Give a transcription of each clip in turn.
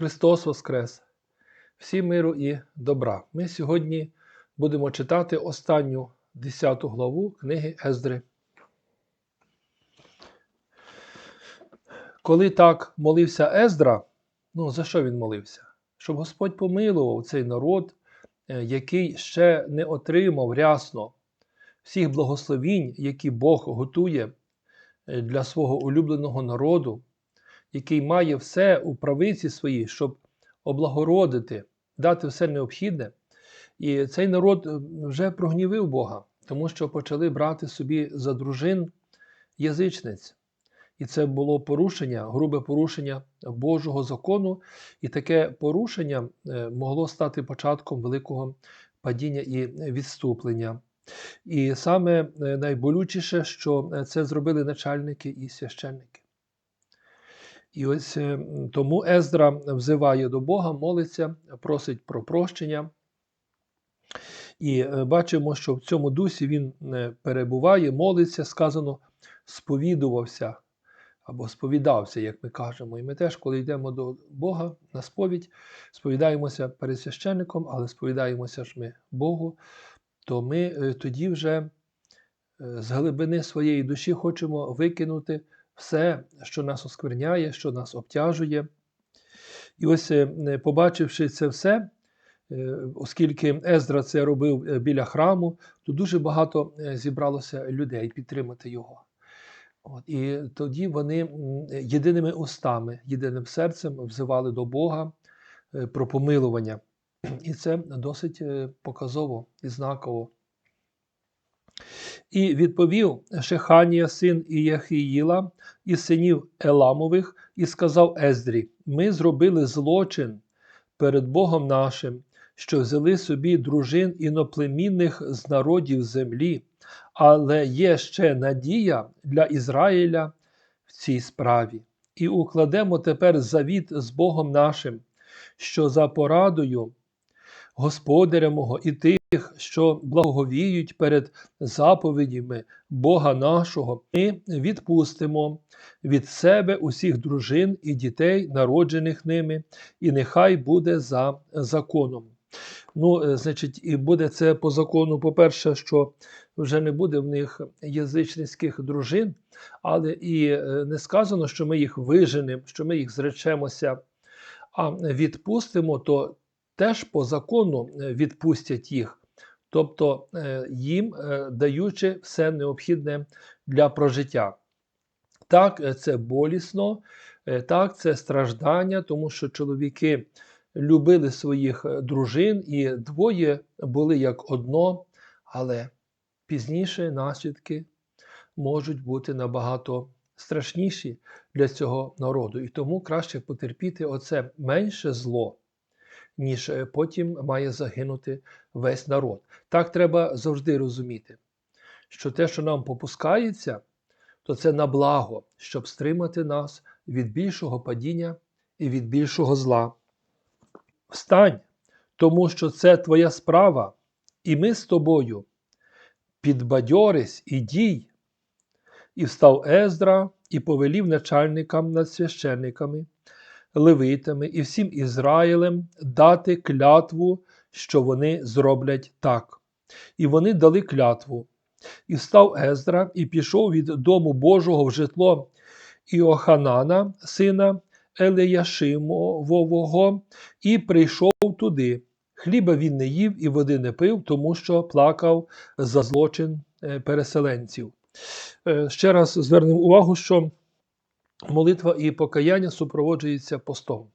Христос Воскрес! Всім миру і добра. Ми сьогодні будемо читати останню 10 главу книги Ездри. Коли так молився Ездра, ну за що він молився? Щоб Господь помилував цей народ, е, який ще не отримав рясно всіх благословінь, які Бог готує е, для свого улюбленого народу, який має все у правиці своїй, щоб облагородити, дати все необхідне. І цей народ е, вже прогнівив Бога, тому що почали брати собі за дружин язичниць. І це було порушення, грубе порушення Божого закону, і таке порушення е, могло стати початком великого падіння і відступлення. І саме е, найболючіше, що це зробили начальники і священники. І ось е, тому Ездра взиває до Бога, молиться, просить про прощення. І бачимо, що в цьому дусі він перебуває, молиться, сказано, сповідувався або сповідався, як ми кажемо. І ми теж, коли йдемо до Бога на сповідь, сповідаємося перед священником, але сповідаємося ж ми Богу, то ми е, тоді вже е, з глибини своєї душі хочемо викинути все, що нас оскверняє, що нас обтяжує. І ось, е, побачивши це все, оскільки Ездра це робив біля храму, то дуже багато зібралося людей підтримати його. От, І тоді вони єдиними устами, єдиним серцем взивали до Бога е, про помилування. І це досить е, показово і знаково. І відповів Шеханія, син Іяхіїла, із синів Еламових, і сказав Ездрі: Ми зробили злочин перед Богом нашим, що взяли собі дружин іноплемінних з народів землі але є ще надія для Ізраїля в цій справі. І укладемо тепер завіт з Богом нашим, що за порадою Господаря мого і тих, що благовіють перед заповідями Бога нашого, ми відпустимо від себе усіх дружин і дітей, народжених ними, і нехай буде за законом. Ну, е, значить, і буде це по закону, по-перше, що вже не буде в них язичницьких дружин, але і е, не сказано, що ми їх виженемо, що ми їх зречемося, а відпустимо, то теж по закону е, відпустять їх. Тобто їм даючи все необхідне для прожиття. Так, це болісно, так, це страждання, тому що чоловіки любили своїх е, дружин, і двоє були як одно, але пізніше наслідки можуть бути набагато страшніші для цього народу. І тому краще потерпіти оце менше зло, ніж е, потім має загинути весь народ. Так треба завжди розуміти, що те, що нам попускається, то це на благо, щоб стримати нас від більшого падіння і від більшого зла. Встань, тому що це твоя справа, і ми з тобою. Підбадьорись і дій. І встав Ездра і повелів начальникам над священниками, левитами і всім Ізраїлем дати клятву, що вони зроблять так. І вони дали клятву. І встав Ездра і пішов від дому Божого в житло Іоханана, сина Елеяшимового, і прийшов туди. Хліба він не їв і води не пив, тому що плакав за злочин е, переселенців. Е, ще раз звернемо увагу, що молитва і покаяння супроводжуються постом.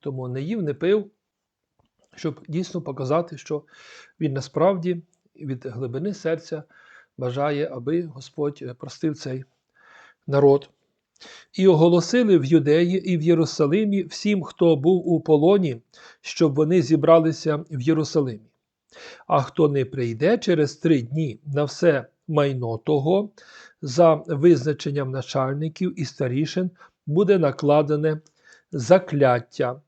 Тому не їв, не пив, щоб дійсно показати, що він насправді від глибини серця бажає, аби Господь простив цей народ. І оголосили в Юдеї і в Єрусалимі всім, хто був у полоні, щоб вони зібралися в Єрусалимі. А хто не прийде через три дні на все майно того, за визначенням начальників і старішин буде накладене закляття,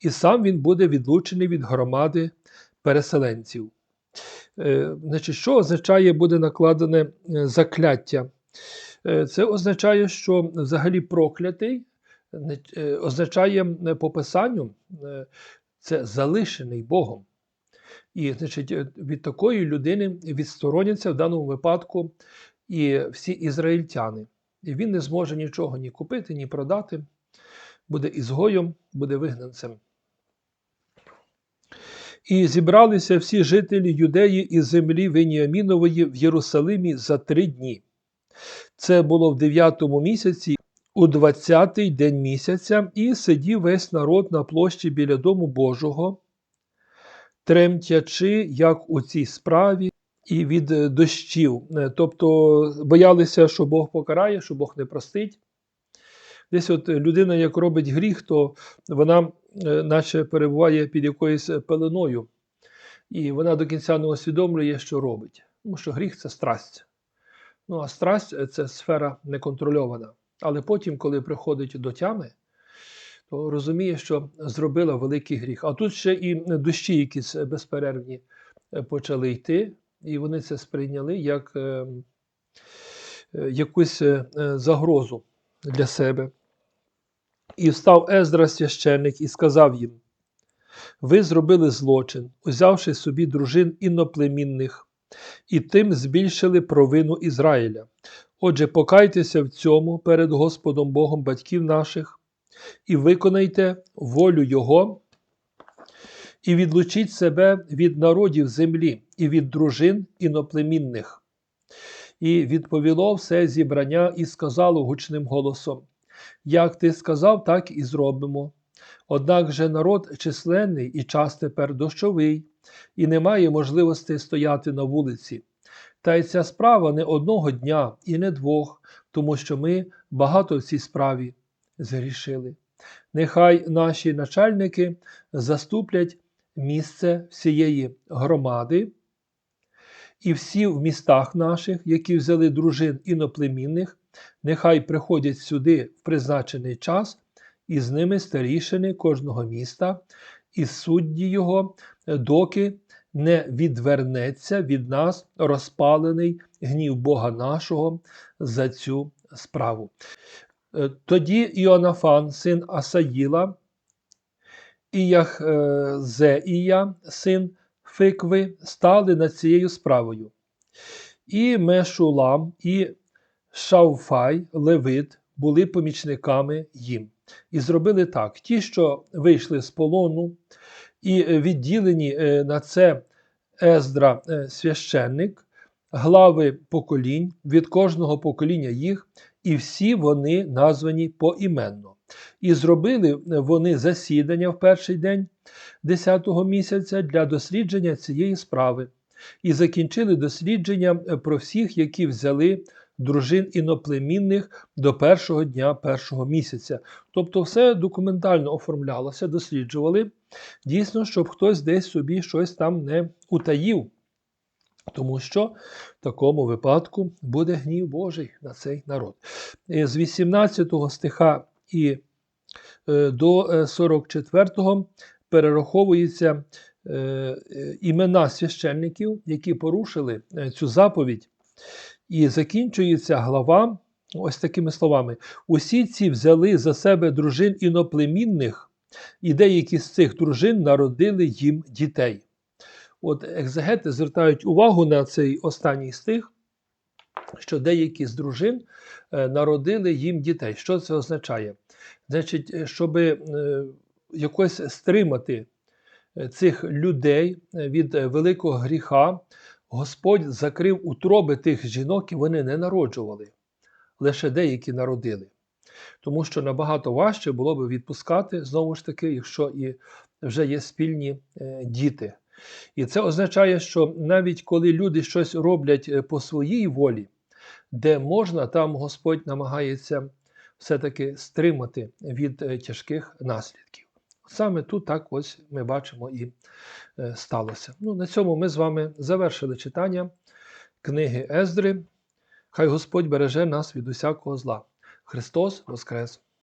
і сам він буде відлучений від громади переселенців. Е, значить, Що означає буде накладене е, закляття? Е, це означає, що взагалі проклятий означає по писанню це залишений Богом. І значить, е, від такої людини відстороняться в даному випадку і всі ізраїльтяни. І він не зможе нічого ні купити, ні продати, буде ізгоєм, буде вигнанцем. І зібралися всі жителі Юдеї і землі Веніамінової в Єрусалимі за три дні. Це було в дев'ятому місяці, у двадцятий день місяця, і сидів весь народ на площі біля дому Божого, тремтячи, як у цій справі, і від е, дощів. Е, Тобто боялися, що Бог покарає, що Бог не простить. Десь от людина, як робить гріх, то вона е, наче перебуває під якоюсь пеленою, і вона до кінця не усвідомлює, що робить. Тому що гріх це страсть. Ну а страсть це сфера неконтрольована. Але потім, коли приходить до тями, то розуміє, що зробила великий гріх. А тут ще і дощі якісь безперервні е, почали йти, і вони це сприйняли як е, е, якусь е, е, загрозу для себе. І встав Ездра священник і сказав їм: Ви зробили злочин, узявши собі дружин іноплемінних, і тим збільшили провину Ізраїля. Отже, покайтеся в цьому перед Господом Богом батьків наших, і виконайте волю Його, і відлучіть себе від народів землі і від дружин іноплемінних. І відповіло все зібрання і сказало гучним голосом: Як ти сказав, так і зробимо. Однак же народ численний і час тепер дощовий, і немає можливості стояти на вулиці. Та й ця справа не одного дня і не двох, тому що ми багато в цій справі згрішили. Нехай наші начальники заступлять місце всієї громади, і всі в містах наших, які взяли дружин іноплемінних, нехай приходять сюди в призначений час, і з ними старішини кожного міста, і судді його, доки не відвернеться від нас розпалений гнів Бога нашого за цю справу. Е, Тоді Іонафан, син Асаїла, і Яхзеія, син Фикви, стали над цією справою. І Мешулам, і Шауфай, Левит, були помічниками їм. І зробили так: ті, що вийшли з полону, і е, відділені е, на це Ездра е, священник, глави поколінь від кожного покоління їх, і всі вони названі поіменно. І зробили вони засідання в перший день 10-го місяця для дослідження цієї справи, і закінчили дослідження про всіх, які взяли дружин іноплемінних до першого дня першого місяця. Тобто, все документально оформлялося, досліджували. Дійсно, щоб хтось десь собі щось там не утаїв. Тому що в такому випадку буде гнів Божий на цей народ. З 18 стиха і е, до 44-го перераховуються е, е, імена священників, які порушили е, цю заповідь. І закінчується глава ось такими словами: усі ці взяли за себе дружин іноплемінних, і деякі з цих дружин народили їм дітей. От екзегети звертають увагу на цей останній стих, що деякі з дружин е, народили їм дітей. Що це означає? Значить, е, щоб е, якось стримати цих людей від великого гріха, Господь закрив утроби тих жінок, і вони не народжували, лише деякі народили. Тому що набагато важче було би відпускати, знову ж таки, якщо і вже є спільні діти. І це означає, що навіть коли люди щось роблять е, по своїй волі, де можна, там Господь намагається все-таки стримати від е, тяжких наслідків. Саме тут так ось ми бачимо і е, сталося. Ну, на цьому ми з вами завершили читання книги Ездри. Хай Господь береже нас від усякого зла. Христос Воскрес!